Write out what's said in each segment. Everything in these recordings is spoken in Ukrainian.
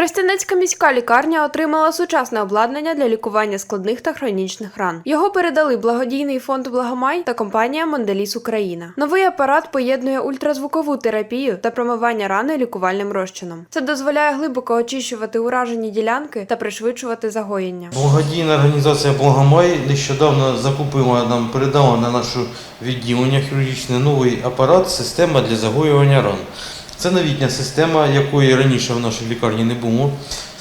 Тростянецька міська лікарня отримала сучасне обладнання для лікування складних та хронічних ран. Його передали благодійний фонд Благомай та компанія Монделіс Україна. Новий апарат поєднує ультразвукову терапію та промивання рани лікувальним розчином. Це дозволяє глибоко очищувати уражені ділянки та пришвидшувати загоєння. Благодійна організація Благомай нещодавно закупила нам, передала на наше відділення хірургічне новий апарат, система для загоювання ран. Це новітня система, якої раніше в нашій лікарні не було.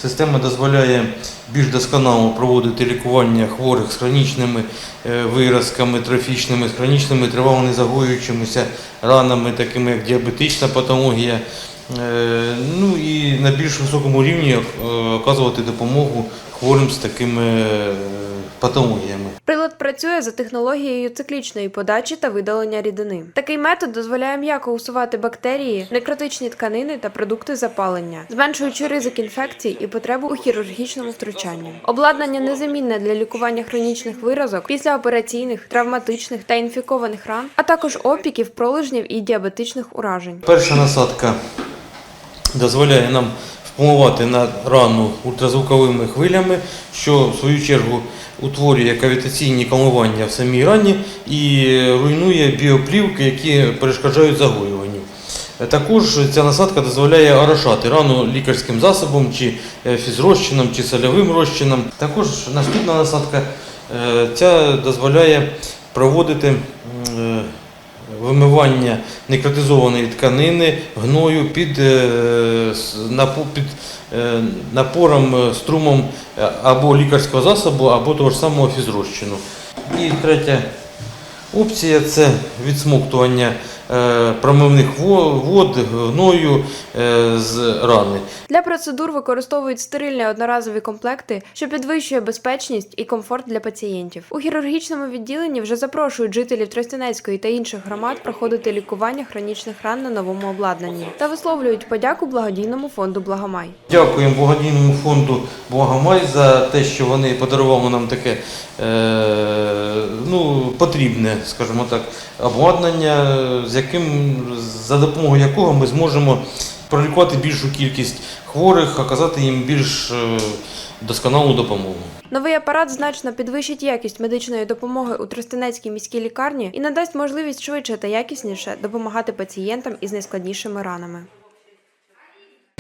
Система дозволяє більш досконало проводити лікування хворих з хронічними е, виразками, трофічними, з хронічними тривало незагоюючимися ранами, такими як діабетична патологія. Е, Ну і на більш високому рівні е, оказувати допомогу хворим з такими е, патологіями. Прилад працює за технологією циклічної подачі та видалення рідини. Такий метод дозволяє м'яко усувати бактерії, некротичні тканини та продукти запалення, зменшуючи ризик інфекцій і потребу у хірургічному втручанні. Обладнання незамінне для лікування хронічних виразок, післяопераційних, травматичних та інфікованих ран, а також опіків, пролежнів і діабетичних уражень. Перша насадка дозволяє нам впливати на рану ультразвуковими хвилями, що в свою чергу утворює кавітаційні коливання в самій рані і руйнує біоплівки, які перешкоджають загоюванню. Також ця насадка дозволяє орошати рану лікарським засобом, чи е, фізрозчином, чи сольовим розчином. Також наступна насадка е, ця дозволяє проводити е, вимивання некротизованої тканини гною під, е, під е, напором, е, струмом або лікарського засобу, або того ж самого фізрозчину. І третя опція це відсмоктування промивних во- вод гною е, з рани. Для процедур використовують стерильні одноразові комплекти, що підвищує безпечність і комфорт для пацієнтів. У хірургічному відділенні вже запрошують жителів Тростянецької та інших громад проходити лікування хронічних ран на новому обладнанні та висловлюють подяку благодійному фонду Благомай. Дякуємо благодійному фонду Благомай за те, що вони подарували нам таке е, ну, потрібне, скажімо так, обладнання, з яким за допомогою якого ми зможемо пролікувати більшу кількість хворих, оказати їм більш е, досконалу допомогу. Новий апарат значно підвищить якість медичної допомоги у Тростянецькій міській лікарні і надасть можливість швидше та якісніше допомагати пацієнтам із найскладнішими ранами.